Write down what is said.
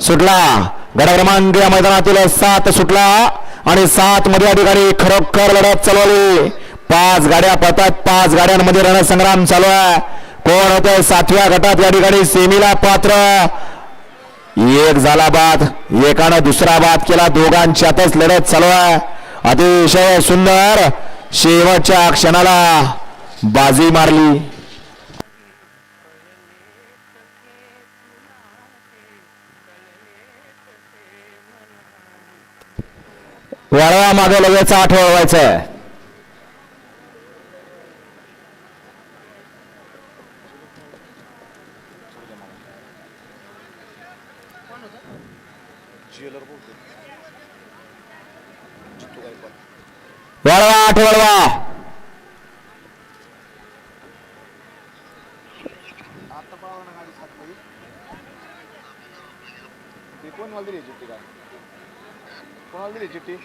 सुटला. गड क्रमांक या मैदानातील सात सुटला आणि सात मध्ये अधिकारी खरोखर लढत चालवली. पाच गाड्या पळतात. पाच गाड्यांमध्ये रणसंग्राम चालू आहे. कोण होते? सातव्या गटात या ठिकाणी सेमीला पात्र. एक झाला बाद एकानं दुसरा बाद केला. दोघांच्यातच लढत चालू आहे. अतिशय सुंदर. शेवटच्या क्षणाला बाजी मारली. वळवा मागे लगेच आठ वळवायचं वळवा आठ वळवा. ती कोणाला വാങ്ങിച്ചിട്ട്